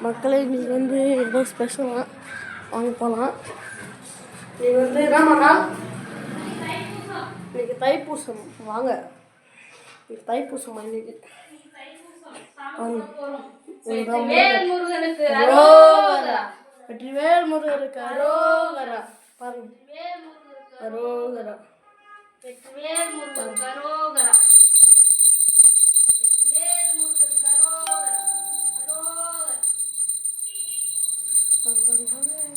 மக்களே இன்னைக்கு வந்து ஏதோ ஸ்பெஷலாக வாங்க போகலாம் இன்னைக்கு வந்து என்னமாண்ணா இன்னைக்கு தைப்பூசம். வாங்க. இன்னைக்கு தைப்பூசம் இன்னைக்கு. வாங்க. இதுதான் வேல் முருகனுக்கு அரோகரா. வெற்றிவேல் பாருங்க. அரோகரா. வேல் முருகனுக்கு அரோகரா. Okay.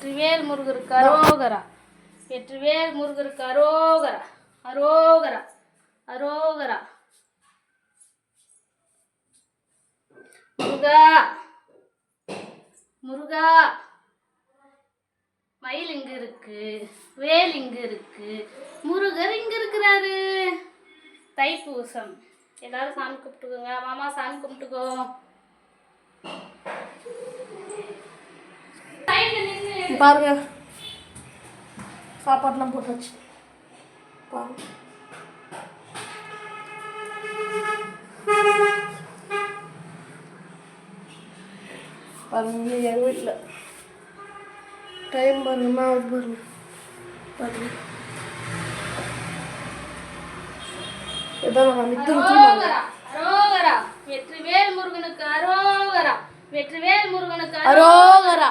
வெற்றிவேல் முருகருக்கு அரோகரா. வெற்றிவேல் முருகருக்கு அரோகரா. அரோகரா. அரோகரா. முருகா. முருகா. மயில் இங்க இருக்கு. வேல் இங்க இருக்கு. முருகர் இங்க இருக்கிறாரு. தைப்பூசம். எல்லாரும் சாமி கும்பிட்டுக்கோங்க. மாமா சாமி கும்பிட்டுக்கோ. பாருங்க. சாப்பாடுலாம் போட்டாச்சு. பாருங்க. பாருங்க எங்கள் வீட்டில் டைம் பாருங்கம்மா பாருங்க பாருங்க. இதான் அரோகரா வெற்றிவேல் முருகனுக்கு அரோகரா. வெற்றிவேல் முருகனுக்கு அரோகரா.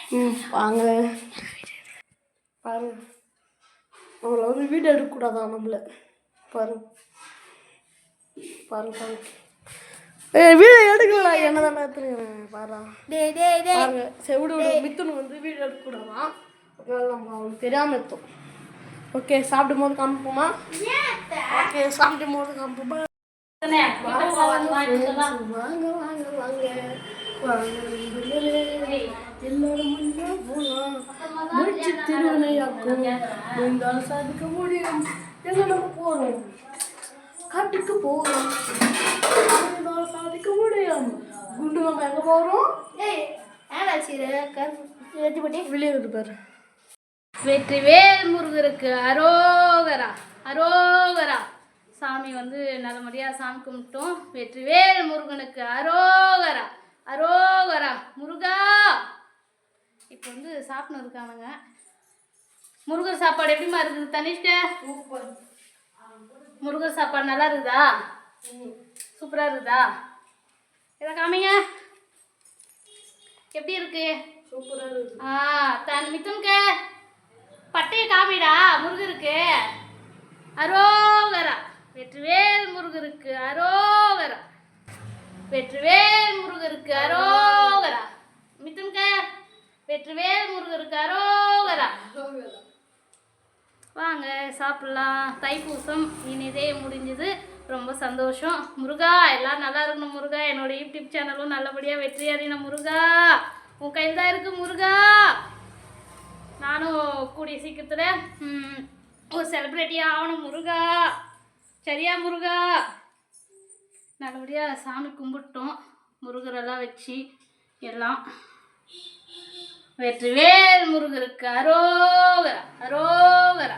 வாங்க. பாருங்க. நம்மளை வந்து வீடியோ எடுக்கக்கூடாதா நம்மள? பாருங்க. பாருங்க பாருங்க. ஏய் வீடியோ எடுக்கல என்ன தானே எடுத்துருங்க பாரு பாருங்க. செவிடு விடு மித்துன்னு வந்து வீடியோ எடுக்கக்கூடாதான் அதனால நம்ம அவனுக்கு தெரியாமல் எடுத்தோம். ஓகே சாப்பிடும் போது காமிப்போமா? ஓகே சாப்பிடும் போது காமிப்போமா? வாங்க வாங்க வாங்க. வாங்க. எல்லாரும் ஒண்ணா போலாம் முடிச்சு திருவினையாக்கும் முடிந்தால் சாதிக்க முடியும் எங்க நம்ம போறோம் காட்டுக்கு போகிறோம் முடிந்தால் சாதிக்க முடியும் குண்டு நம்ம எங்க போறோம் ஏய் ஏடா பாரு வெற்றிவேல் முருகருக்கு அரோகரா அரோகரா. சாமி வந்து நல்லபடியாக சாமி கும்பிட்டோம். வெற்றிவேல் முருகனுக்கு அரோகரா அரோகரா. முருகா இப்போ வந்து சாப்பிட்டு இருக்கானுங்க. முருகர் சாப்பாடு எப்படிமா இருக்குது தனிஷ்ட முருகர் சாப்பாடு நல்லா இருக்குதா? சூப்பராக இருக்குதா? இதை காமிங்க. எப்படி இருக்கு? சூப்பரா இருக்கு ஆ தன் மித்துனுக்கு பட்டையை காமிடா முருகருக்கு. அரோகரா வெற்றிவேல் முருகருக்கு அரோகரா வெற்றிவேல் முருகருக்கு அரோகரா வெற்றிவேல் முருகருக்கு அரோகரா வாங்க சாப்பிட்லாம். தைப்பூசம் இனிதே முடிஞ்சது. ரொம்ப சந்தோஷம். முருகா எல்லாம் நல்லா இருக்கணும் முருகா. என்னோட யூடியூப் சேனலும் நல்லபடியாக வெற்றி அறியணும் முருகா. உன் கையில் தான் இருக்கு முருகா. நானும் கூடிய சீக்கிரத்தில் ஒரு செலிப்ரிட்டி ஆகணும் முருகா. சரியா முருகா? நல்லபடியாக சாமி கும்பிட்டோம். முருகரெல்லாம் வச்சு எல்லாம். வெற்றிவேல் முருகருக்கு அரோகரா அரோகரா.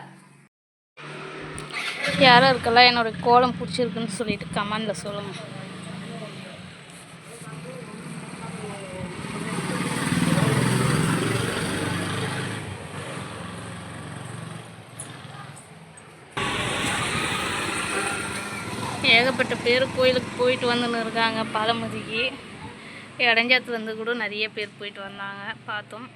யாரும் இருக்கலாம் என்னுடைய கோலம் பிடிச்சிருக்குன்னு சொல்லிட்டு கமெண்டில் சொல்லுங்கள் ஏகப்பட்ட பேர் கோயிலுக்கு போயிட்டு வந்துன்னு இருக்காங்க பாலமுதிக்கு இடைஞ்சாத்துலேருந்து கூட நிறைய பேர் போயிட்டு வந்தாங்க பார்த்தோம்.